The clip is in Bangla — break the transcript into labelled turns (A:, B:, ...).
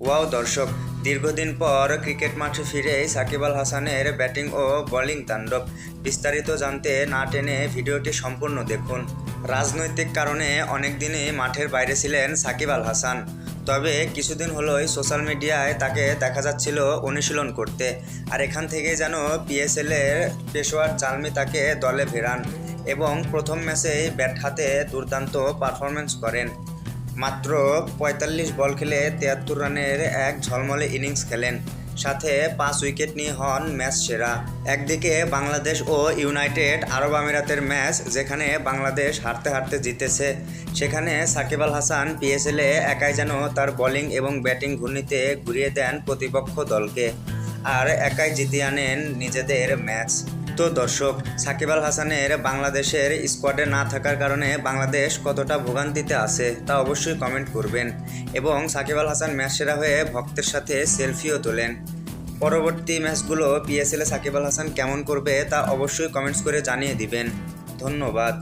A: ওয়াও, দর্শক। দীর্ঘদিন পর ক্রিকেট মাঠে ফিরে সাকিব আল হাসানের ব্যাটিং ও বোলিং তাণ্ডব। বিস্তারিত জানতে না টেনে ভিডিওটি সম্পূর্ণ দেখুন। রাজনৈতিক কারণে অনেক দিনই মাঠের বাইরে ছিলেন সাকিব আল হাসান। তবে কিছুদিন হলোই সোশ্যাল মিডিয়ায় তাকে দেখা যাচ্ছিল অনুশীলন করতে। আর এখান থেকেই যেন পিএসএল এর পেশোয়ার জালমি তাকে দলে ফেরান এবং প্রথম ম্যাচেই ব্যাট হাতে দুর্দান্ত পারফরমেন্স করেন। মাত্র পঁয়তাল্লিশ বল খেলে তিয়াত্তর রানের এক ঝলমলে ইনিংস খেলেন। সাথে পাঁচ উইকেট নিয়ে হন ম্যাচ সেরা। একদিকে বাংলাদেশ ও ইউনাইটেড আরব আমিরাতের ম্যাচ, যেখানে বাংলাদেশ হারতে হারতে জিতেছে। সেখানে সাকিব আল হাসান পিএসএলে একাই যেন তার বোলিং এবং ব্যাটিং ঘূর্ণিতে ঘুরিয়ে দেন প্রতিপক্ষ দলকে। আর একাই জিতিয়ে আনেন নিজেদের ম্যাচ। তো দর্শক, সাকিব আল হাসানের বাংলাদেশের স্কোয়াডে না থাকার কারণে বাংলাদেশ কতটা ভোগান্তিতে আছে তা অবশ্যই কমেন্ট করবেন এবং সাকিব আল হাসান ম্যাচ সেরা হয়ে ভক্তের সাথে সেলফিও তোলেন। পরবর্তী ম্যাচগুলো পিএসএলে সাকিব আল হাসান কেমন করবে তা অবশ্যই কমেন্টস করে জানিয়ে দিবেন। ধন্যবাদ।